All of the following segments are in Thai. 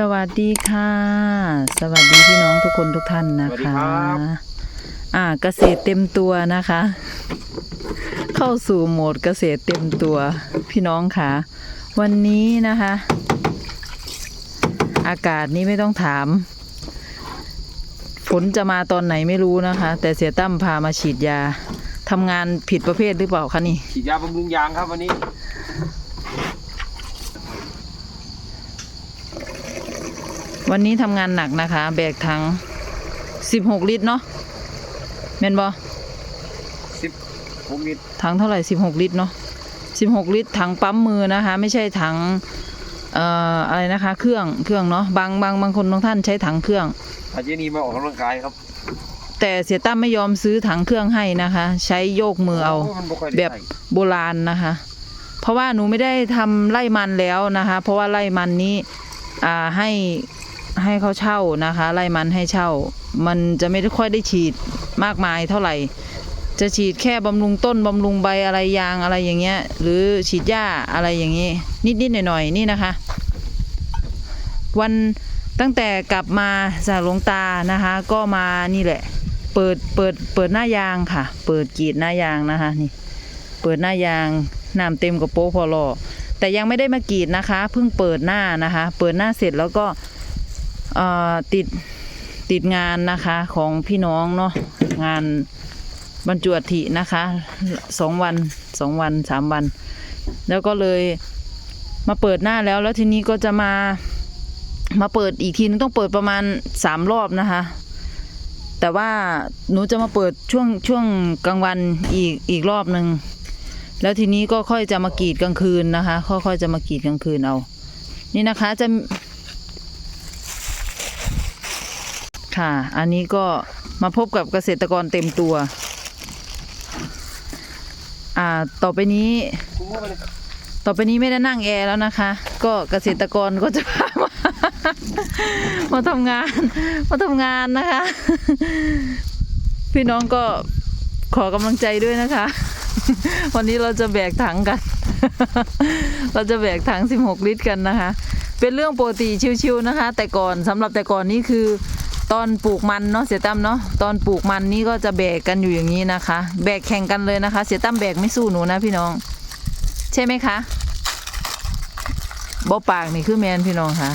สวัสดีค่ะ สวัสดีพี่น้องทุกคนทุกท่านนะสวัสดีคะ ครับ อ่าเกษตรเต็มตัวนะคะ เข้าสู่โหมดเกษตรเต็มตัวพี่น้องค่ะ วันนี้นะคะ อากาศนี้ไม่ต้องถาม ฝนจะมาตอนไหนไม่รู้นะคะ แต่เสียตั้มพามาฉีดยาทำงานผิดประเภทหรือเปล่าคะนี่ ฉีดยาบำรุงยางครับวันนี้ วันนี้ทำงานหนักนะคะ แบกถังสิบหกลิตรเนาะเมนบอสิบหกลิตรถังเท่าไหร่สิบหกลิตรเนาะสิบหกลิตรถังปั๊มมือนะคะ ไม่ใช่ถังเอ่ออะไรนะคะ เครื่องเครื่องเนาะบางบางบางคนบางท่านใช้ถังเครื่องอาเจนีมาออกกำลังกายครับ แต่เสียตั้มไม่ยอมซื้อถังเครื่องให้นะคะ ใช้โยกมือเอาโมันค่อยได้แบบใส่โบราณนะคะ เพราะว่าหนูไม่ได้ทำไร่มันแล้วนะคะ เพราะว่าไร่มันนี้อ่าให้ ให้เขาเช่านะคะไร่มันให้เช่า มันจะไม่ได้ค่อยได้ฉีดมากมายเท่าไหร่ จะฉีดแค่บำรุงต้นบำรุงใบอะไรยางอะไรอย่างเงี้ย หรือฉีดหญ้าอะไรอย่างงี้ นิดๆหน่อยๆนี่นะคะ วันตั้งแต่กลับมาจากหลวงตานะคะ ก็มานี่แหละ เปิดเปิดเปิดหน้ายางค่ะ เปิดกีดหน้ายางนะคะนี่ เปิดหน้ายางน้ำเต็มกระโปงพอรอแต่ยังไม่ได้มากรีดนะคะ เพิ่งเปิดหน้านะคะ เปิดหน้าเสร็จแล้วก็ ติดติดงานนะคะของพี่น้องเนาะงานบรรจวดถินะคะสองวันสองวันสามวัน แล้วก็เลยมาเปิดหน้าแล้วแล้วทีนี้ก็จะมามาเปิดอีกทีนึงต้องเปิดประมาณสามรอบนะคะ แต่ว่าหนูจะมาเปิดช่วงช่วงกลางวันอีกอีกรอบหนึ่งแล้วทีนี้ก็ค่อยจะมากรีดกลางคืนนะคะค่อยๆจะมากรีดกลางคืนเอา นี่นะคะจะ ค่ะ อันนี้ก็มาพบกับเกษตรกรเต็มตัว อ่า ต่อไปนี้ ต่อไปนี้ไม่ได้นั่งแอร์แล้วนะคะ ก็เกษตรกรก็จะพามามาทำงาน มาทำงานนะคะ พี่น้องก็ขอกำลังใจด้วยนะคะ วันนี้เราจะแบกถังกัน เราจะแบกถัง 16 ลิตรกันนะคะ เป็นเรื่องปกติชิวๆนะคะ แต่ก่อนสำหรับแต่ก่อนนี่คือ ตอนปลูกมันเนาะเสียตั้มเนาะตอนปลูกมันนี่ก็จะแบกกันอยู่อย่างนี้นะคะ แบกแข่งกันเลยนะคะ เสียตั้มแบกไม่สู้หนูนะพี่น้อง ใช่ไหมคะบ่ปากนี่คือแมนพี่น้องค่ะ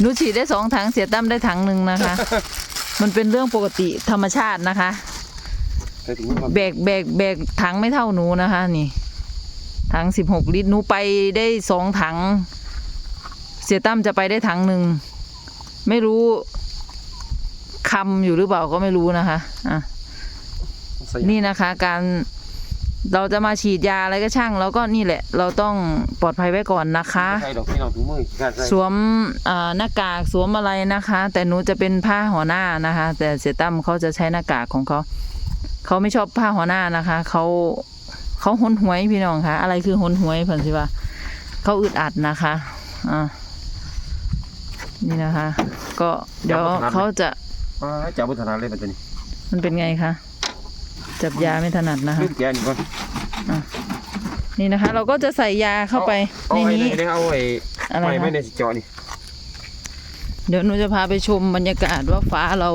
หนูฉีดได้สองถังเสียตั้มได้ถังหนึ่งนะคะ มันเป็นเรื่องปกติธรรมชาตินะคะใส่ถุงมือก่อนแบกแบกแบกถังไม่เท่าหนูนะคะ นี่ ถังสิบหกลิตรหนูไปได้สองถัง เสียตั้มจะไปได้ถังหนึ่งไม่รู้ คำอยู่หรือเปล่าก็ไม่รู้นะคะอะใส่นี่นะคะ การเราจะมาฉีดยาอะไรก็ช่าง แล้วก็นี่แหละ เราต้องปลอดภัยไว้ก่อนนะคะใส่ดอกพี่น้องถุงมือการใส่สวมอ่าหน้ากากสวมอะไรนะคะ แต่หนูจะเป็นผ้าหัวหน้านะคะ แต่เสียตั้มเขาจะใช้หน้ากากของเขาเขาไม่ชอบผ้าหัวหน้านะคะเขาเขาหนหวยพี่น้องคะอะไรคือหนหวยเพิ่นสิว่าเขาอึดอัดนะคะอ่านี่นะคะ ก็เดี๋ยวเขาจะ อ่าจับบุถนาเลยปัจจุบันมันเป็นไงคะ จับยาไม่ถนัดนะคะ ลื่นแกนก่อนนี่นะคะ เราก็จะใส่ยาเข้าไปเอาในไอ้นี้นี่เอาไอ้อะไรไม่คะ ไม่ในสิจอนี่เดี๋ยวหนูจะพาไปชมบรรยากาศว่าฟ้าเรา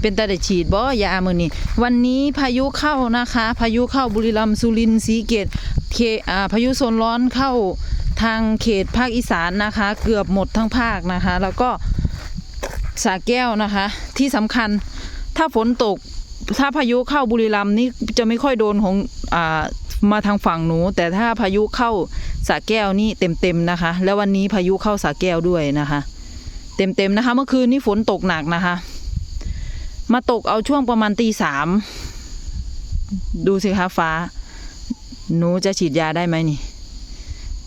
เป็นตาได้ฉีดบ่ยามือนี้วันนี้พายุเข้านะคะ พายุเข้าบุรีรัมย์สุรินทร์ศรีเกตเคอ่าพายุโซนร้อนเข้าทางเขตภาคอีสานนะคะ เกือบหมดทั้งภาคนะคะ แล้วก็ สาแก้วนะคะ ที่สำคัญถ้าฝนตกถ้าพายุเข้าบุรีรัมย์นี่จะไม่ค่อยโดนของอ่ามาทางฝั่งหนู แต่ถ้าพายุเข้าสาแก้วนี่เต็มๆนะคะ แล้ววันนี้พายุเข้าสาแก้วด้วยนะคะ เต็มๆนะคะ เมื่อคืนนี้ฝนตกหนักนะคะ มาตกเอาช่วงประมาณตีสามดูสิคะฟ้า หนูจะฉีดยาได้ไหมนี่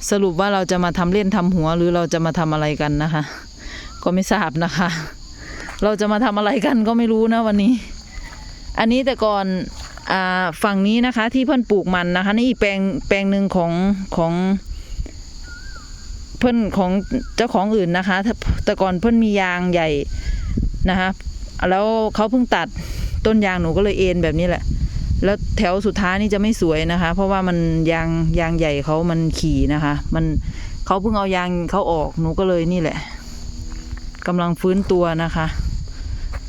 สรุปว่าเราจะมาทำเล่นทำหัวหรือเราจะมาทำอะไรกันนะคะ ก็ไม่ทราบนะคะ เราจะมาทำอะไรกันก็ไม่รู้นะวันนี้ อันนี้แต่ก่อนฝั่งนี้นะคะที่เพื่อนปลูกมันนะคะนี่แปลงแปลงหนึ่งของของเพื่อนของเจ้าของอื่นนะคะ แต่ก่อนเพื่อนมียางใหญ่นะคะแล้วเขาเพิ่งตัดต้นยางหนูก็เลยเอ็นแบบนี้แหละ แล้วแถวสุดท้ายนี่จะไม่สวยนะคะ เพราะว่ามันยางยางใหญ่เขามันขี่นะคะ มันเขาเพิ่งเอายางเขาออกหนูก็เลยนี่แหละกำลังฟื้นตัวนะคะ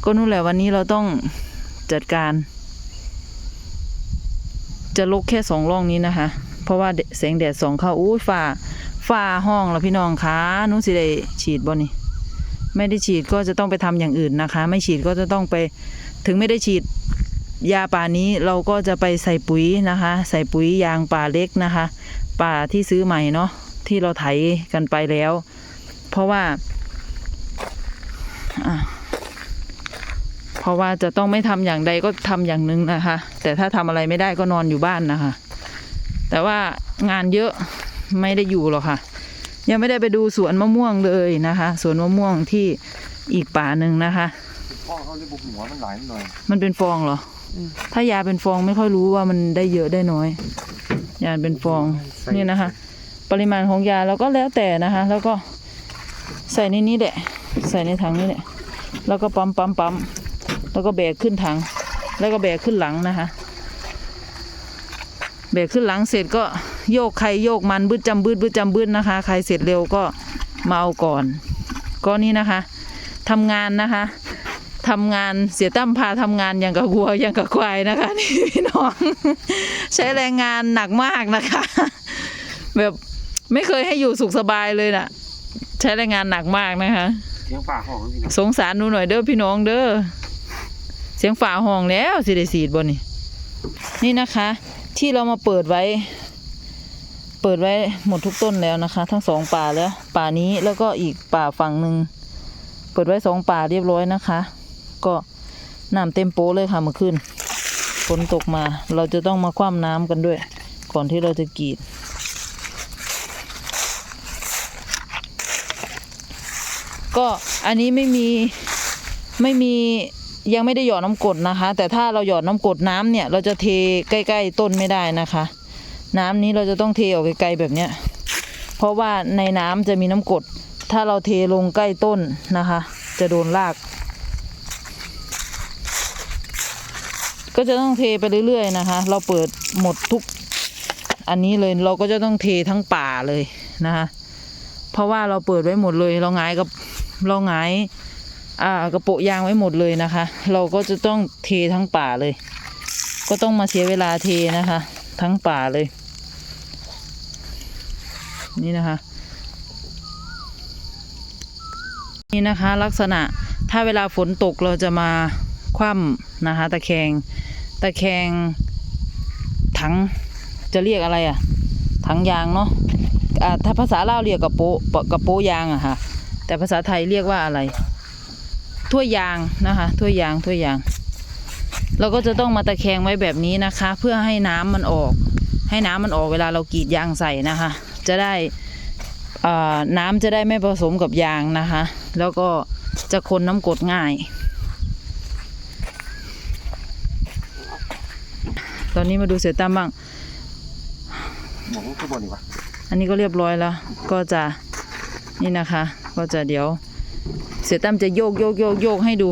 ก็นู่นแหละวันนี้เราต้องจัดการ จะลกแค่สองร่องนี้นะคะ เพราะว่าแสงแดดสองเข้าอู้ฝ่าฝ่าห้องแล้วพี่น้องคะนู้สิได้ฉีดบ่นี่ไม่ได้ฉีดก็จะต้องไปทำอย่างอื่นนะคะ ไม่ฉีดก็จะต้องไปถึงไม่ได้ฉีดยาป่านี้เราก็จะไปใส่ปุ๋ยนะคะ ใส่ปุ๋ยยางป่าเล็กนะคะ ป่าที่ซื้อใหม่เนาะที่เราไถกันไปแล้ว เพราะว่าอะ เพราะว่าจะต้องไม่ทำอย่างใดก็ทำอย่างหนึ่งนะคะ แต่ถ้าทำอะไรไม่ได้ก็นอนอยู่บ้านนะคะ แต่ว่างานเยอะไม่ได้อยู่หรอกค่ะ ยังไม่ได้ไปดูสวนมะม่วงเลยนะคะสวนมะม่วงที่อีกป่าหนึ่งนะคะพ่อเขาเลยบุกหัวมันหลายหน่อยมันเป็นฟองเหรอถ้ายาเป็นฟองไม่ค่อยรู้ว่ามันได้เยอะได้น้อย ยาเป็นฟองนี่นะคะ ปริมาณของยาเราก็แล้วแต่นะคะ แล้วก็ใส่ในนี้แหละใส่ในถังนี่แหละแล้วก็ปั๊มปั๊มปั๊ม แล้วก็แบกขึ้นถัง แล้วก็แบกขึ้นหลังนะคะ แบกขึ้นหลังเสร็จก็โยกใครโยกมันบืดจำบืดบืดจำบืดนะคะ ใครเสร็จเร็วก็มาเอาก่อน ก็นี่นะคะทำงานนะคะทำงานเสียตั้มพาทำงานอย่างกับวัวอย่างกับควายนะคะนี่พี่น้อง ใช้แรงงานหนักมากนะคะ แบบไม่เคยให้อยู่สุขสบายเลยน่ะ ใช้แรงงานหนักมากนะคะเสียงฝ่าห้องพี่น้องสงสารหนูหน่อยเด้อพี่น้องเด้อเสียงฝาห้องแล้วสิได้สีดบ่นี่นี่นะคะ ที่เรามาเปิดไว้ เปิดไว้หมดทุกต้นแล้วนะคะ ทั้งสองป่าแล้ว ป่านี้แล้วก็อีกป่าฝั่งหนึ่งเปิดไว้สองป่าเรียบร้อยนะคะ ก็น้ำเต็มโป๊เลยค่ะเมื่อคืนฝนตกมา เราจะต้องมาคว่ำน้ำกันด้วย ก่อนที่เราจะกรีด ก็อันนี้ไม่มีไม่มี ยังไม่ได้หยอดน้ำกดนะคะ แต่ถ้าเราหยอดน้ำกดน้ำเนี่ย เราจะเทใกล้ๆต้นไม่ได้นะคะ น้ำนี้เราจะต้องเทออกไกลๆแบบเนี้ยเพราะว่าในน้ำจะมีน้ำกด ถ้าเราเทลงใกล้ต้นนะคะ จะโดนราก ก็จะต้องเทไปเรื่อยๆนะคะ เราเปิดหมดทุกอันนี้เลยเราก็จะต้องเททั้งป่าเลยนะคะ เพราะว่าเราเปิดไว้หมดเลยเราหงายกับเราหงาย อ่ากระโปะยางไว้หมดเลยนะคะ เราก็จะต้องเททั้งป่าเลย ก็ต้องมาเสียเวลาเทนะคะ ทั้งป่าเลย นี่นะคะ นี่นะคะลักษณะถ้าเวลาฝนตกเราจะมาคว่ำนะคะ ตะแคงตะแคงถังจะเรียกอะไรอะถังยางเนาะอ่าถ้าภาษาลาวเรียกกระโปะปะกระโปะยางอะค่ะ แต่ภาษาไทยเรียกว่าอะไร ถ้วยยางนะคะถ้วยยางถ้วยยาง เราก็จะต้องมาตะแคงไว้แบบนี้นะคะ เพื่อให้น้ำมันออก ให้น้ำมันออกเวลาเรากรีดยางใส่นะคะ จะได้อ่าน้ำจะได้ไม่ผสมกับยางนะคะ แล้วก็จะคนน้ำกรดง่าย ตอนนี้มาดูเสือตั้มบ้างหมองคือบ่นี่วะอันนี้ก็เรียบร้อยแล้ว ก็จะนี่นะคะ ก็จะเดี๋ยว เสียตั้มจะโยกโยกโยกโยกให้ดู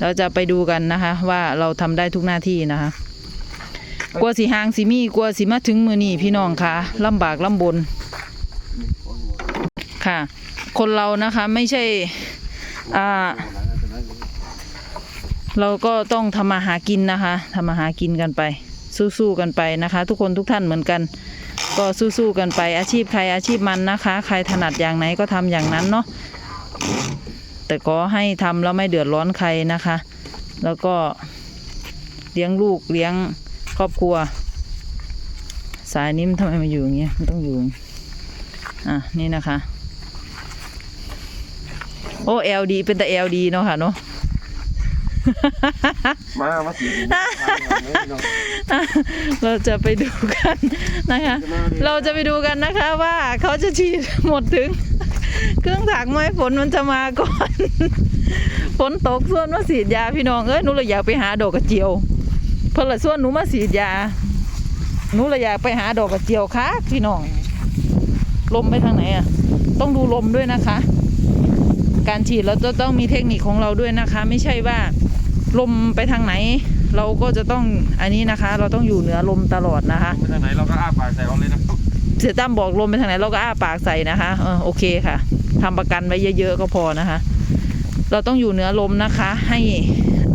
เราจะไปดูกันนะคะ ว่าเราทำได้ทุกหน้าที่นะคะกลัวสีหางสีมีกลัวสีมาถึงมือนี่พี่น้องคะลำบากลำบน ค่ะ คนเรานะคะไม่ใช่อ่าเราก็ต้องทำมาหากินนะคะทำมาหากินกันไป สู้ๆกันไปนะคะ ทุกคนทุกท่านเหมือนกัน ก็สู้ๆกันไปอาชีพใครอาชีพมันนะคะ ใครถนัดอย่างไหนก็ทำอย่างนั้นเนาะ แต่ก็ให้ทำแล้วไม่เดือดร้อนใครนะคะ แล้วก็เลี้ยงลูกเลี้ยงครอบครัว สายนี้มันทำไมมาอยู่อย่างเงี้ยมันต้องอยู่อย่างงี้อะนี่นะคะ โอ้เอลดีเป็นแต่เอลดีเนาะค่ะเนาะมามาสีดินพี่น้องเราจะไปดูกันนะคะ เราจะไปดูกันนะคะว่าเขาจะฉีดหมดถึง เครื่องถังไหมฝนมันจะมาก่อน ฝนตกส่วนมาสีดยาพี่น้องเอ้ยหนูเลยอยากไปหาดอกกระเจียว เพิ่นละส่วนหนูมาสีดยาหนูเลยอยากไปหาดอกกระเจียวค่ะพี่น้อง ลมไปทางไหนอะ ต้องดูลมด้วยนะคะ การฉีดเราจะต้องมีเทคนิคของเราด้วยนะคะ ไม่ใช่ว่า ลมไปทางไหน เราก็จะต้องอันนี้นะคะ เราต้องอยู่เหนือลมตลอดนะคะ ไปทางไหนเราก็อ้าปากใส่เอาเลยนะครับ เสียตั้มบอกลมไปทางไหนเราก็อ้าปากใส่นะคะเออโอเคค่ะทำประกันไว้เยอะๆก็พอนะคะ เราต้องอยู่เหนือลมนะคะ ให้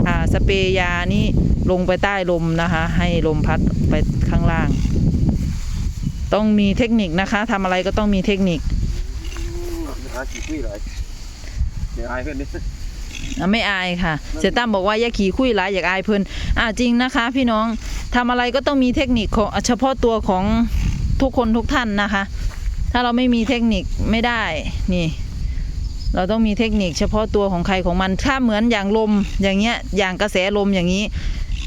อ่าสเปรย์ยานี่ลงไปใต้ลมนะคะ ให้ลมพัดไปข้างล่าง ต้องมีเทคนิคนะคะทำอะไรก็ต้องมีเทคนิคหาขี้คุยหลายเดี๋ยวอายเพื่อนดิอะไม่อายค่ะ เสียตั้มบอกว่าอย่าขี่คุยหลายอยากอายเพิ่นอ่าจริงนะคะ พี่น้องทำอะไรก็ต้องมีเทคนิคของเฉพาะตัวของ ทุกคนทุกท่านนะคะ ถ้าเราไม่มีเทคนิคไม่ได้นี่ เราต้องมีเทคนิคเฉพาะตัวของใครของมันถ้าเหมือนอย่างลมอย่างเงี้ยอย่างกระแสลมอย่างนี้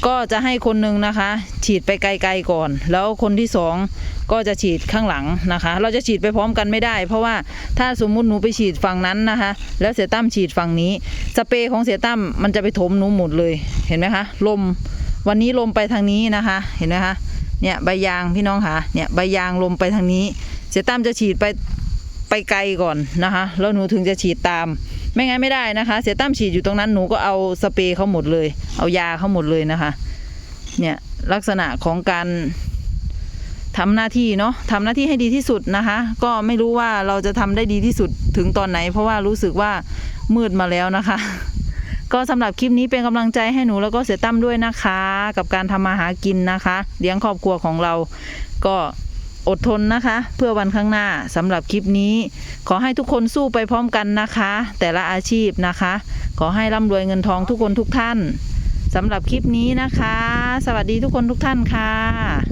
ก็จะให้คนหนึ่งนะคะ ฉีดไปไกลๆก่อน แล้วคนที่สองก็จะฉีดข้างหลังนะคะ เราจะฉีดไปพร้อมกันไม่ได้ เพราะว่าถ้าสมมุติหนูไปฉีดฝั่งนั้นนะคะ แล้วเสียตั้มฉีดฝั่งนี้ สเปรย์ของเสียตั้มมันจะไปถมหนูหมดเลย เห็นไหมคะ ลม วันนี้ลมไปทางนี้นะคะ เห็นไหมคะ เนี่ยใบยางพี่น้องค่ะเนี่ยใบยางลมไปทางนี้ เสียตั้มจะฉีดไปไปไกลก่อนนะคะแล้วหนูถึงจะฉีดตาม ไม่งั้นไม่ได้นะคะ เสียตั้มฉีดอยู่ตรงนั้นหนูก็เอาสเปรย์เขาหมดเลย เอายาเขาหมดเลยนะคะ เนี่ยลักษณะของการทำหน้าที่เนาะทำหน้าที่ให้ดีที่สุดนะคะ ก็ไม่รู้ว่าเราจะทำได้ดีที่สุดถึงตอนไหน เพราะว่ารู้สึกว่ามืดมาแล้วนะคะ ก็สำหรับคลิปนี้เป็นกำลังใจให้หนูแล้วก็เสียตั้มด้วยนะคะ กับการทำมาหากินนะคะ เลี้ยงครอบครัวของเราก็อดทนนะคะ เพื่อวันข้างหน้าสำหรับคลิปนี้ ขอให้ทุกคนสู้ไปพร้อมกันนะคะ แต่ละอาชีพนะคะ ขอให้ร่ำรวยเงินทองทุกคนทุกท่านสำหรับคลิปนี้นะคะ สวัสดีทุกคนทุกท่านค่ะ